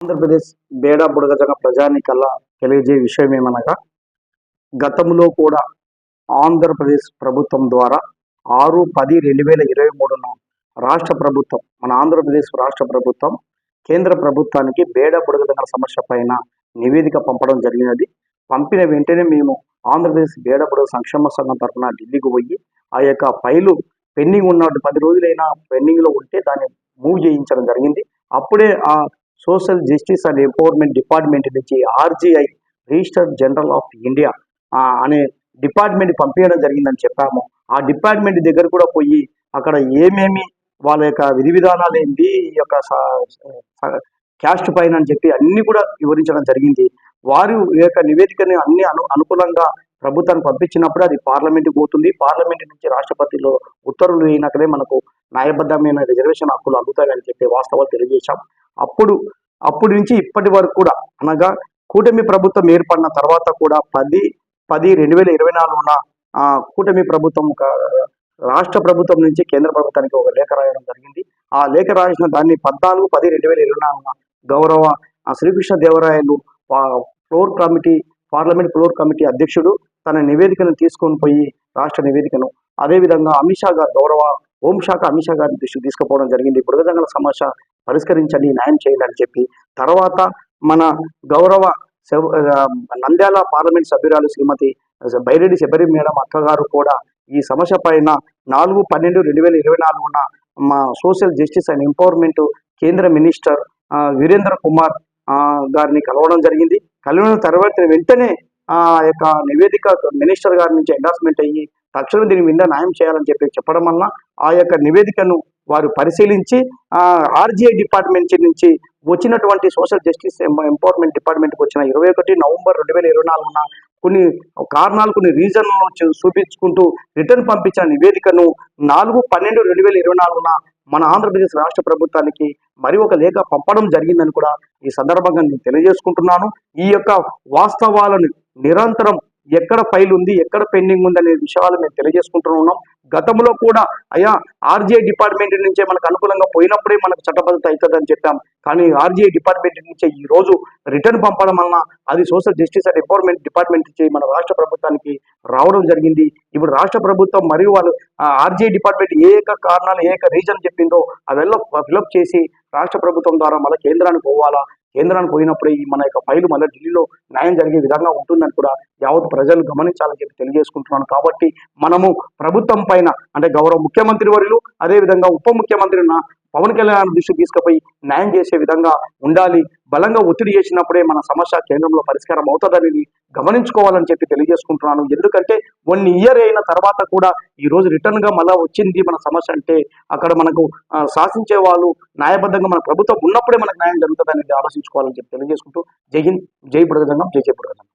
ఆంధ్రప్రదేశ్ బేడా బుడగజగ ప్రజానికల్లా తెలియజే విషయం ఏమనగా గతంలో కూడా ఆంధ్రప్రదేశ్ ప్రభుత్వం ద్వారా ఆరు పది రెండు వేల ఇరవై మూడున రాష్ట్ర ప్రభుత్వం మన ఆంధ్రప్రదేశ్ రాష్ట్ర ప్రభుత్వం కేంద్ర ప్రభుత్వానికి బేడ బుడగజగల సమస్య పైన నివేదిక పంపడం జరిగినది. పంపిన వెంటనే మేము ఆంధ్రప్రదేశ్ బేడ బుడగ సంక్షేమ సంఘం తరఫున ఢిల్లీకి పోయి ఆ యొక్క ఫైలు పెండింగ్ ఉన్న పది రోజులైనా పెండింగ్లో ఉంటే దాన్ని మూవ్ చేయించడం జరిగింది. అప్పుడే ఆ social justice and empowerment department నుంచి RGI register general of India అనే డిపార్ట్మెంట్ పంపించడం జరిగిందని చెప్పాము. ఆ డిపార్ట్మెంట్ దగ్గర కూడా పోయి అక్కడ ఏమేమి వాళ్ళ యొక్క విధి విధానాలు ఏంటి ఈ యొక్క క్యాస్ట్ పైన అని చెప్పి అన్ని కూడా వివరించడం జరిగింది. వారు ఈ యొక్క నివేదికని అన్ని అను అనుకూలంగా ప్రభుత్వాన్ని పంపించినప్పుడు అది పార్లమెంట్కి పోతుంది. పార్లమెంట్ నుంచి రాష్ట్రపతిలో ఉత్తర్వులు అయినాకనే మనకు న్యాయబద్ధమైన రిజర్వేషన్ హక్కులు అందుతాయని చెప్పి వాస్తవాలు తెలియజేశాం. అప్పుడు అప్పటి నుంచి ఇప్పటి వరకు కూడా అనగా కూటమి ప్రభుత్వం ఏర్పడిన తర్వాత కూడా పది పది రెండు వేల ఇరవై నాలుగున కూటమి ప్రభుత్వం ఒక రాష్ట్ర ప్రభుత్వం నుంచి కేంద్ర ప్రభుత్వానికి ఒక లేఖ రాయడం జరిగింది. ఆ లేఖ రాసిన దాన్ని పద్నాలుగు పది రెండు వేల ఇరవై నాలుగున గౌరవ Srikrishna Devarayalu floor committee parliament floor committee అధ్యక్షుడు తన నివేదికను తీసుకొని పోయి రాష్ట్ర నివేదికను అదేవిధంగా అమిత్ షా గారు గౌరవ హోంశాఖ అమిత్ షా గారి దృష్టికి తీసుకుపోవడం జరిగింది. బుడగదంగల సమస్య పరిష్కరించండి న్యాయం చేయండి అని చెప్పి తర్వాత మన గౌరవ నంద్యాల పార్లమెంట్ సభ్యురాలు శ్రీమతి బైరెడ్డి శబరి మేడం అక్కగారు కూడా ఈ సమస్య పైన నాలుగు పన్నెండు రెండు వేల ఇరవై నాలుగున మా సోషల్ జస్టిస్ అండ్ ఎంపవర్మెంట్ కేంద్ర మినిస్టర్ వీరేంద్ర కుమార్ గారిని కలవడం జరిగింది. కలిగిన తర్వాత వెంటనే ఆ యొక్క నివేదిక మినిస్టర్ గారి నుంచి ఎండార్స్మెంట్ అయ్యి తక్షణం దీని మీద న్యాయం చేయాలని చెప్పి చెప్పడం వలన ఆ యొక్క నివేదికను వారు పరిశీలించి ఆర్జీఐ డిపార్ట్మెంట్ నుంచి వచ్చినటువంటి సోషల్ జస్టిస్ ఎంపవర్మెంట్ డిపార్ట్మెంట్కి వచ్చిన ఇరవై ఒకటి నవంబర్ రెండు వేల ఇరవై నాలుగున కొన్ని కారణాలు కొన్ని రీజన్లను చూపించుకుంటూ రిటర్న్ పంపించిన నివేదికను నాలుగు పన్నెండు రెండు వేల ఇరవై నాలుగున మన ఆంధ్రప్రదేశ్ రాష్ట్ర ప్రభుత్వానికి మరి ఒక లేఖ పంపడం జరిగిందని కూడా ఈ సందర్భంగా నేను తెలియజేసుకుంటున్నాను. ఈ యొక్క వాస్తవాలను నిరంతరం ఎక్కడ ఫైల్ ఉంది ఎక్కడ పెండింగ్ ఉంది అనే విషయాలు మేము తెలియజేసుకుంటూ ఉన్నాం. గతంలో కూడా అయ్యా ఆర్జీఐ డిపార్ట్మెంట్ నుంచే మనకు అనుకూలంగా పోయినప్పుడే మనకు చట్టబద్ధత అవుతుందని చెప్పాం. కానీ ఆర్జీఐ డిపార్ట్మెంట్ నుంచే ఈ రోజు రిటర్న్ పంపడం వలన అది social justice and empowerment department నుంచి మన రాష్ట్ర ప్రభుత్వానికి రావడం జరిగింది. ఇప్పుడు రాష్ట్ర ప్రభుత్వం మరియు వాళ్ళు ఆర్జీ డిపార్ట్మెంట్ ఏక కారణాలు ఏ రీజన్ చెప్పిందో అవెల్లా ఫిలప్ చేసి రాష్ట్ర ప్రభుత్వం ద్వారా మళ్ళీ కేంద్రానికి పోవాలా? కేంద్రానికి పోయినప్పుడే ఈ మన యొక్క ఫైలు మళ్ళీ ఢిల్లీలో న్యాయం జరిగే విధంగా ఉంటుందని కూడా యావత్ ప్రజలు గమనించాలని చెప్పి తెలియజేసుకుంటున్నాను. కాబట్టి మనము ప్రభుత్వం పైన అంటే గౌరవ ముఖ్యమంత్రి వర్యులు అదేవిధంగా ఉప ముఖ్యమంత్రి పవన్ కళ్యాణ్ దృష్టి తీసుకుపోయి న్యాయం చేసే విధంగా ఉండాలి. బలంగా ఒత్తిడి చేసినప్పుడే మన సమస్య కేంద్రంలో పరిష్కారం అవుతుందని గమనించుకోవాలని చెప్పి తెలియజేసుకుంటున్నాను. ఎందుకంటే వన్ ఇయర్ అయిన తర్వాత కూడా ఈ రోజు రిటర్న్గా మళ్ళా వచ్చింది మన సమస్య అంటే అక్కడ మనకు శాసించే వాళ్ళు న్యాయబద్ధంగా మన ప్రభుత్వం ఉన్నప్పుడే మనకు న్యాయం జరుగుతుంది అనేది ఆలోచించుకోవాలని చెప్పి తెలియజేసుకుంటూ జై హింద్ జై బుడగదంగం జై జై బుడగదంగం